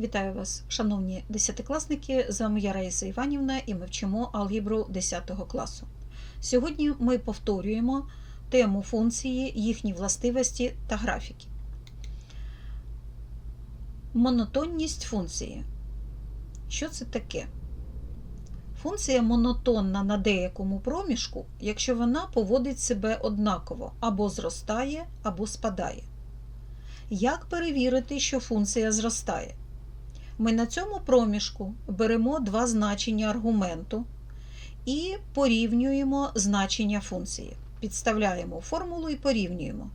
Вітаю вас, шановні десятикласники! З вами я Раїса Іванівна і ми вчимо алгебру 10 класу. Сьогодні ми повторюємо тему функції, їхні властивості та графіки. Монотонність функції. Що це таке? Функція монотонна на деякому проміжку, якщо вона поводить себе однаково або зростає, або спадає. Як перевірити, що функція зростає? Ми на цьому проміжку беремо два значення аргументу і порівнюємо значення функції. Підставляємо формулу і порівнюємо.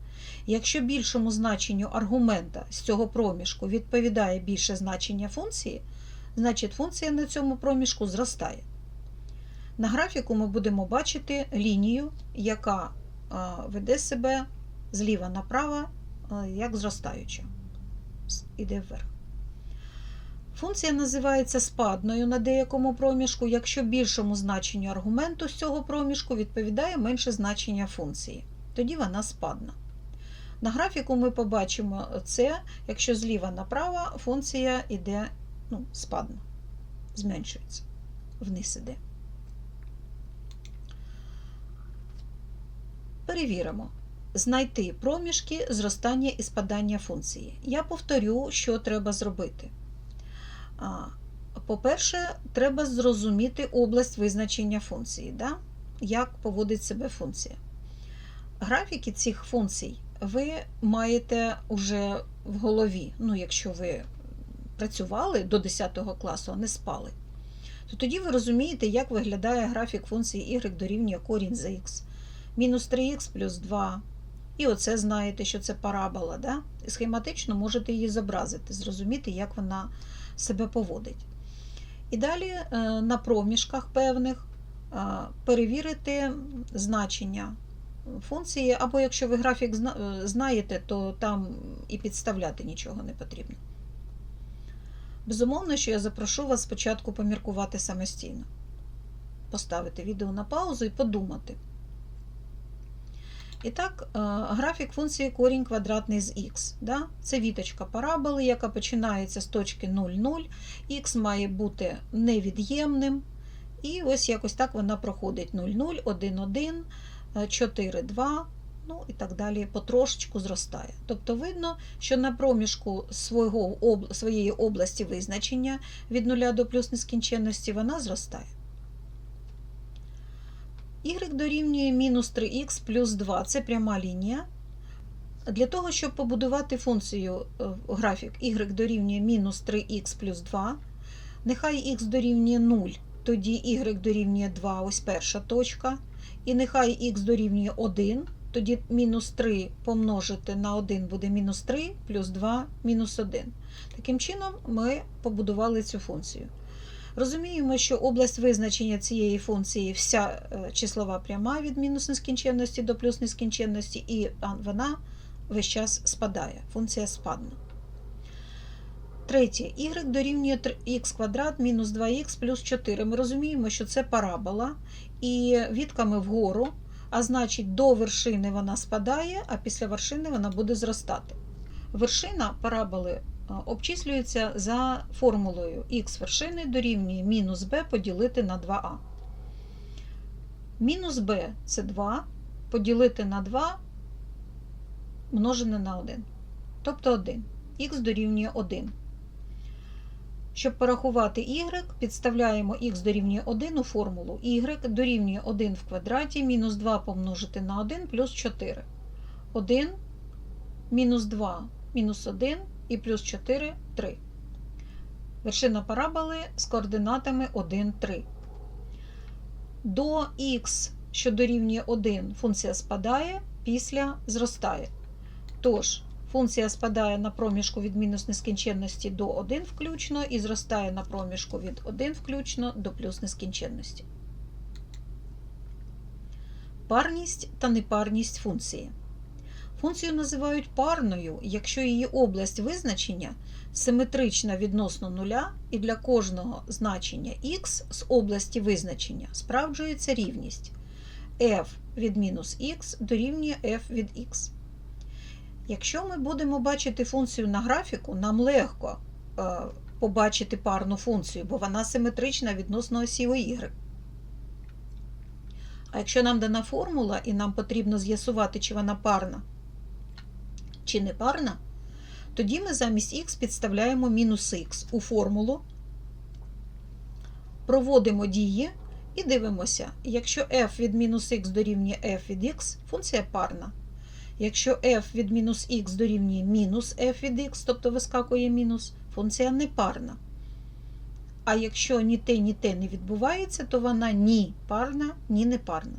Якщо більшому значенню аргумента з цього проміжку відповідає більше значення функції, значить функція на цьому проміжку зростає. На графіку ми будемо бачити лінію, яка веде себе зліва направо, як зростаюча. Іде вверх. Функція називається спадною на деякому проміжку, якщо більшому значенню аргументу з цього проміжку відповідає менше значення функції. Тоді вона спадна. На графіку ми побачимо це, якщо зліва направо функція йде ну, спадна, зменшується, вниз іде. Перевіримо. Знайти проміжки зростання і спадання функції. Я повторю, що треба зробити. По-перше, треба зрозуміти область визначення функції, да? як поводить себе функція. Графіки цих функцій ви маєте вже в голові, ну, якщо ви працювали до 10 класу, а не спали, то тоді ви розумієте, як виглядає графік функції y дорівнює корінь з х, мінус 3х плюс 2. І оце знаєте, що це парабола. Да? І схематично можете її зобразити, зрозуміти, як вона себе поводить. І далі на проміжках певних перевірити значення функції, або якщо ви графік знаєте, то там і підставляти нічого не потрібно. Безумовно, що я запрошу вас спочатку поміркувати самостійно, поставити відео на паузу і подумати. І так, графік функції корінь квадратний з х. Да? Це віточка параболи, яка починається з точки 0, 0, х має бути невід'ємним. І ось якось так вона проходить 0, 0, 1, 1, 4, 2, ну і так далі, потрошечку зростає. Тобто видно, що на проміжку свого, своєї області визначення від 0 до плюс нескінченності вона зростає y дорівнює мінус 3х плюс 2 це пряма лінія. Для того, щоб побудувати функцію графік y дорівнює мінус 3х плюс 2, нехай х дорівнює 0, тоді y дорівнює 2, ось перша точка. І нехай х дорівнює 1, тоді мінус 3 помножити на 1 буде мінус 3 плюс 2 мінус 1. Таким чином, ми побудували цю функцію. Розуміємо, що область визначення цієї функції вся числова пряма від мінус нескінченності до плюс нескінченності, і вона весь час спадає. Функція спадна. Третє. y дорівнює х квадрат мінус 2х плюс 4. Ми розуміємо, що це парабола, і відками вгору, а значить, до вершини вона спадає, а після вершини вона буде зростати. Вершина параболи обчислюється за формулою х вершини дорівнює мінус b поділити на 2а. Мінус b це 2 поділити на 2 множене на 1. Тобто 1. х дорівнює 1. Щоб порахувати y, підставляємо х дорівнює 1 у формулу y дорівнює 1 в квадраті мінус 2 помножити на 1 плюс 4. 1 мінус 2 мінус 1 і плюс 4 3. Вершина параболи з координатами 1, 3. До х, що дорівнює 1, функція спадає, після зростає. Тож, функція спадає на проміжку від мінус нескінченності до 1 включно і зростає на проміжку від 1 включно до плюс нескінченності. Парність та непарність функції. Функцію називають парною, якщо її область визначення симетрична відносно нуля, і для кожного значення х з області визначення справджується рівність f від мінус х дорівнює f від х. Якщо ми будемо бачити функцію на графіку, нам легко побачити парну функцію, бо вона симетрична відносно осі y. А якщо нам дана формула і нам потрібно з'ясувати, чи вона парна, чи не парна, тоді ми замість х підставляємо мінус х у формулу, проводимо дії і дивимося, якщо f від мінус х дорівнює f від x, функція парна. Якщо f від мінус х дорівнює мінус f від x, тобто вискакує мінус, функція непарна. А якщо ні те, ні те не відбувається, то вона ні парна, ні непарна.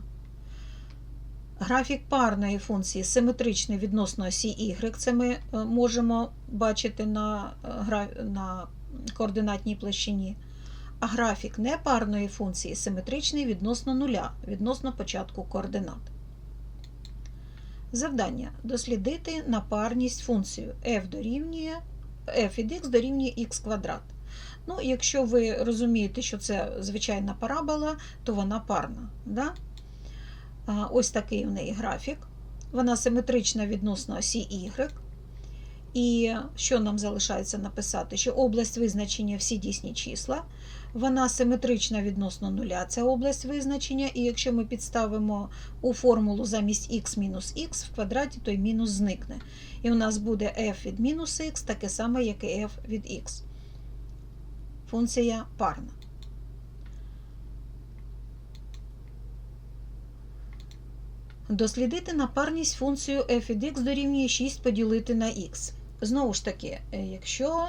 Графік парної функції симетричний відносно осі y, це ми е, можемо бачити на, е, на координатній площині. А графік непарної функції симетричний відносно нуля, відносно початку координат. Завдання дослідити напарність функцію f дорівнює f від x дорівнює x квадрат. Ну, якщо ви розумієте, що це звичайна парабола, то вона парна. Да? Ось такий у неї графік. Вона симетрична відносно осі y. І що нам залишається написати? Що область визначення всі дійсні числа. Вона симетрична відносно нуля, ця область визначення, і якщо ми підставимо у формулу замість x мінус х в квадраті, то й мінус зникне. І у нас буде f від мінус х таке саме, як і f від x. Функція парна. Дослідити напарність функцію f від x дорівнює 6 поділити на x. Знову ж таки, е, якщо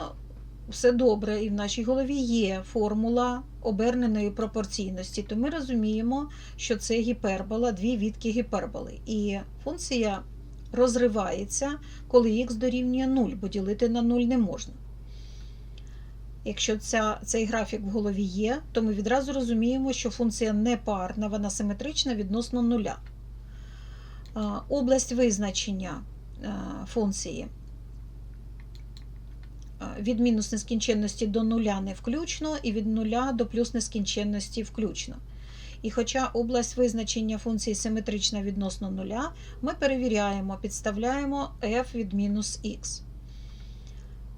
все добре і в нашій голові є формула оберненої пропорційності, то ми розуміємо, що це гіпербола, дві відки гіперболи. І функція розривається, коли х дорівнює 0, бо ділити на 0 не можна. Якщо ця, цей графік в голові є, то ми відразу розуміємо, що функція не парна, вона симетрична відносно нуля. А, Область визначення функції від мінус нескінченності до нуля не включно, і від нуля до плюс нескінченності включно. І хоча область визначення функції симетрична відносно нуля, ми перевіряємо, підставляємо f від мінус х.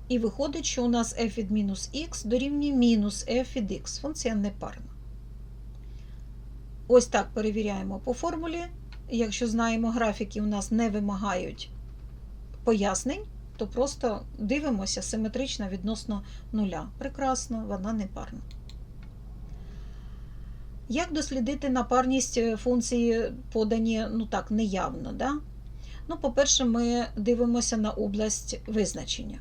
І виходить, що у нас f від мінус х дорівнює мінус f від x. Функція непарна. Ось так перевіряємо по формулі. Якщо знаємо, графіки у нас не вимагають пояснень, то просто дивимося симетрично відносно нуля. Прекрасно, вона непарна. Як дослідити напарність е, функції, подані ну так, неявно? Да? Ну, По-перше, ми дивимося на область визначення.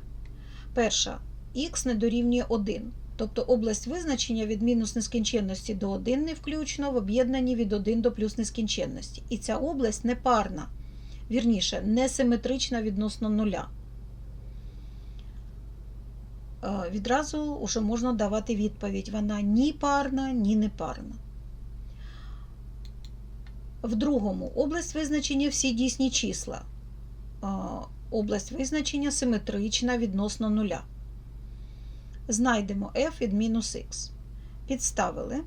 Перша х не дорівнює 1. Тобто область визначення від мінус нескінченності до 1 не включно в об'єднанні від 1 до плюс нескінченності. І ця область непарна, вірніше, несиметрична відносно нуля. Е, Відразу вже можна давати відповідь: вона ні парна, ні непарна. В другому область визначення всі дійсні числа. Е, Область визначення симетрична відносно нуля. Знайдемо f від мінус х. Підставили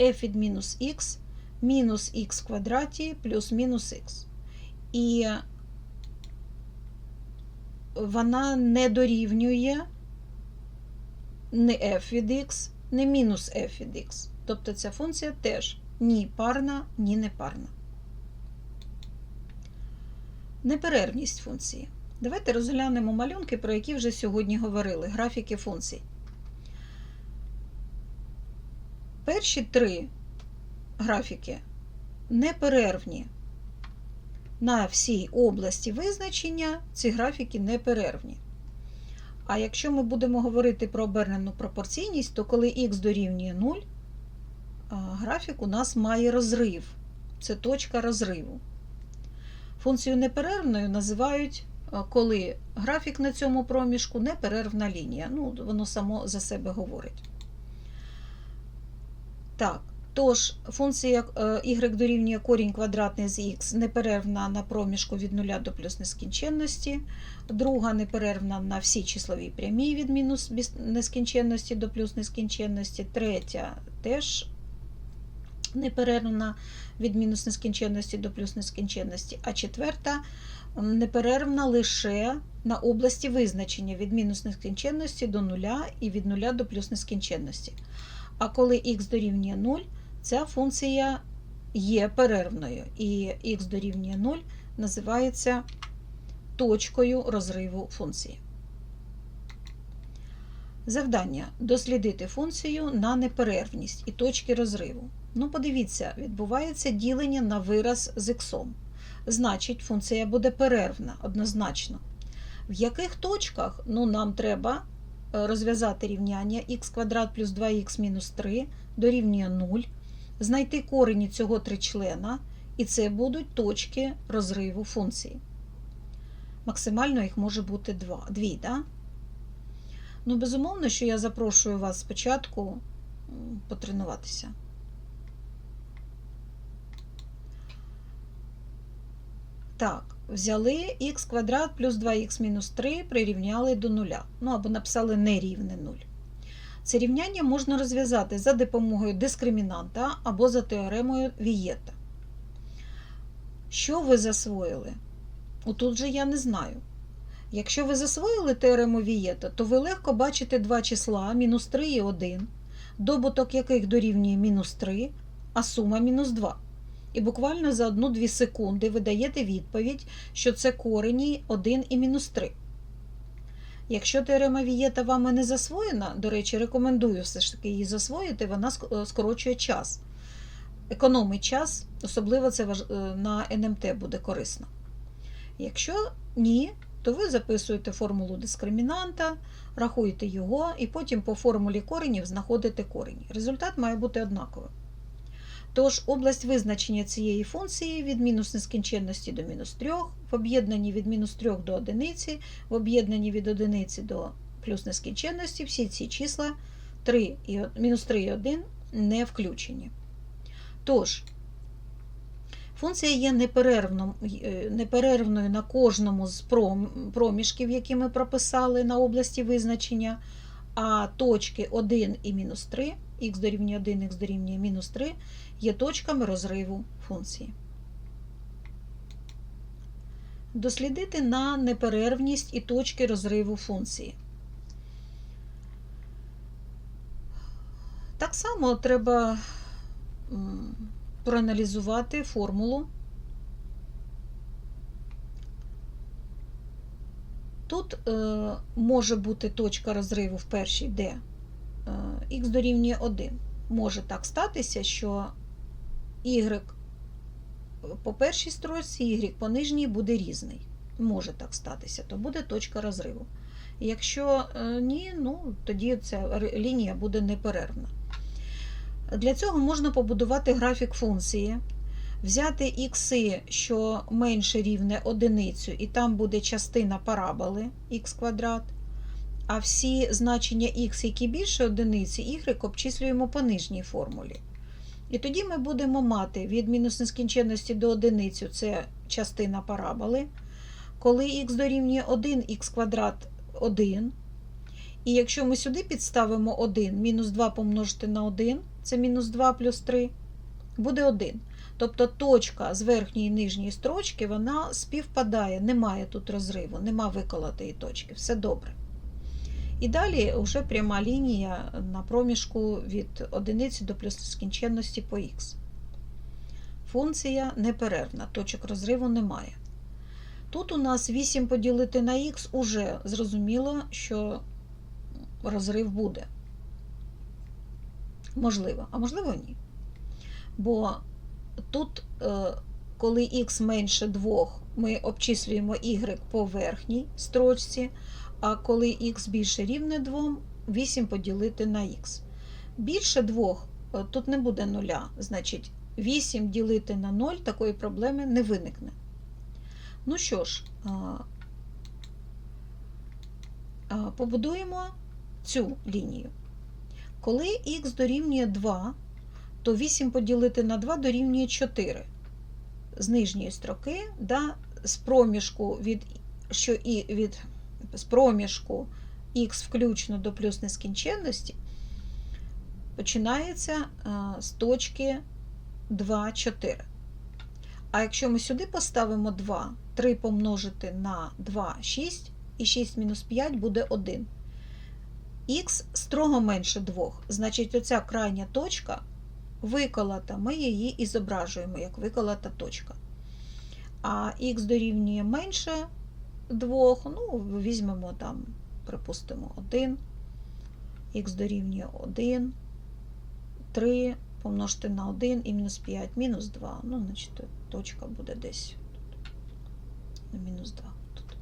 f від мінус х мінус х квадраті плюс мінус х. І вона не дорівнює не f від x, не мінус f від x. Тобто ця функція теж ні парна, ні непарна. Неперервність функції. Давайте розглянемо малюнки, про які вже сьогодні говорили, графіки функцій. Перші три графіки неперервні. На всій області визначення ці графіки неперервні. А якщо ми будемо говорити про обернену пропорційність, то коли х дорівнює 0, графік у нас має розрив. Це точка розриву. Функцію неперервною називають, коли графік на цьому проміжку неперервна лінія. Ну, Воно само за себе говорить. Так, тож, функція y дорівнює корінь квадратний з х неперервна на проміжку від 0 до плюс нескінченності, друга неперервна на всі числові прямі від мінус нескінченності до плюс нескінченності, третя теж неперервна від мінус нескінченності до плюс нескінченності, а четверта неперервна лише на області визначення від мінус нескінченності до нуля і від нуля до плюс нескінченності. А коли х дорівнює 0, ця функція є перервною, і х дорівнює 0 називається точкою розриву функції. Завдання дослідити функцію на неперервність і точки розриву. Ну, подивіться, відбувається ділення на вираз з х. Значить, функція буде перервна однозначно. В яких точках ну, нам треба е, розв'язати рівняння х квадрат плюс 2х мінус 3 дорівнює 0, знайти корені цього тричлена, і це будуть точки розриву функції. Максимально їх може бути 2. Дві, да? Ну, безумовно, що я запрошую вас спочатку потренуватися. Так, взяли х квадрат плюс 2х мінус 3 прирівняли до нуля. Ну або написали нерівне 0. Це рівняння можна розв'язати за допомогою дискримінанта або за теоремою Вієта. Що ви засвоїли? Отут же я не знаю. Якщо ви засвоїли теорему Вієта, то ви легко бачите два числа мінус 3 і 1, добуток яких дорівнює мінус 3, а сума мінус 2. І буквально за 1-2 секунди ви даєте відповідь, що це корені 1 і мінус 3. Якщо теорема Вієта вами не засвоєна, до речі, рекомендую все ж таки її засвоїти, вона е, скорочує час. Економить час, особливо це е, на НМТ буде корисно. Якщо ні, то ви записуєте формулу дискримінанта, рахуєте його і потім по формулі коренів знаходите корені. Результат має бути однаковим. Тож область визначення цієї функції від мінус нескінченності до мінус 3, в об'єднанні від мінус 3 до одиниці, в об'єднанні від одиниці до плюс нескінченності, всі ці числа 3 і, мінус 3 і 1 не включені. Тож, функція є е, неперервною на кожному з проміжків, які ми прописали на області визначення, а точки 1 і мінус 3, х дорівнює 1, х дорівнює мінус 3, є точками розриву функції. Дослідити на неперервність і точки розриву функції. Так само треба проаналізувати формулу. Тут е, може бути точка розриву в першій, е, х дорівнює 1. Може так статися, що y по першій строчці, y по нижній буде різний. Може так статися, то буде точка розриву. Якщо е, ні, ну тоді ця лінія буде неперервна. Для цього можна побудувати графік функції, взяти ікси, що менше рівне одиницю, і там буде частина параболи х квадрат. А всі значення х, які більше одиниці, y обчислюємо по нижній формулі. І тоді ми будемо мати від мінус нескінченності до одиницю це частина параболи. Коли х дорівнює 1, х квадрат 1. І якщо ми сюди підставимо 1, мінус 2 помножити на 1, це мінус 2 плюс 3, буде 1. Тобто точка з верхньої і нижньої строчки вона співпадає, немає тут розриву, нема виколотої точки, все добре. І далі вже пряма лінія на проміжку від одиниці до плюс нескінченності по х. Функція неперервна, точок розриву немає. Тут у нас 8 поділити на х уже зрозуміло, що розрив буде. Можливо, а можливо ні. Бо тут, е, коли х менше 2, ми обчислюємо y по верхній строчці, а коли х більше рівне 2, 8 поділити на х. Більше 2 е, тут не буде нуля, значить 8 ділити на 0 такої проблеми не виникне. Ну що ж, побудуємо цю лінію. Коли х дорівнює 2, то 8 поділити на 2 дорівнює 4. З нижньої строки, да, з проміжку від, що і від з проміжку х включно до плюс нескінченності, починається з точки 2, 4. А якщо ми сюди поставимо 2, 3 помножити на 2 6, і 6 мінус 5 буде 1. Х строго менше 2, значить оця крайня точка виколота, ми її і зображуємо як виколота точка. А х дорівнює менше 2, ну, візьмемо там, припустимо, 1, х дорівнює 1, 3 помножити на 1 і мінус 5, мінус 2. Ну, значить, точка буде десь тут. Мінус 2 тут.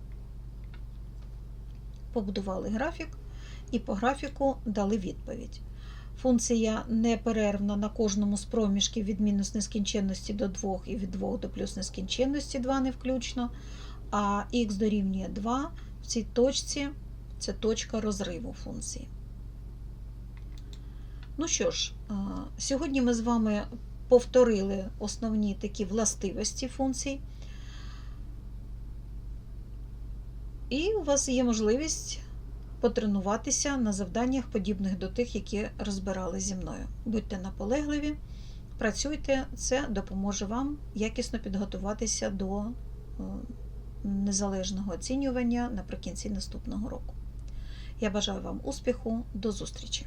Побудували графік і по графіку дали відповідь. Функція неперервна на кожному з проміжків від мінус нескінченності до 2 і від 2 до плюс нескінченності 2 не включно. А х дорівнює 2 в цій точці це точка розриву функції. Ну що ж, сьогодні ми з вами повторили основні такі властивості функцій. І у вас є можливість потренуватися на завданнях, подібних до тих, які розбирали зі мною. Будьте наполегливі, працюйте, це допоможе вам якісно підготуватися до е, незалежного оцінювання наприкінці наступного року. Я бажаю вам успіху, до зустрічі!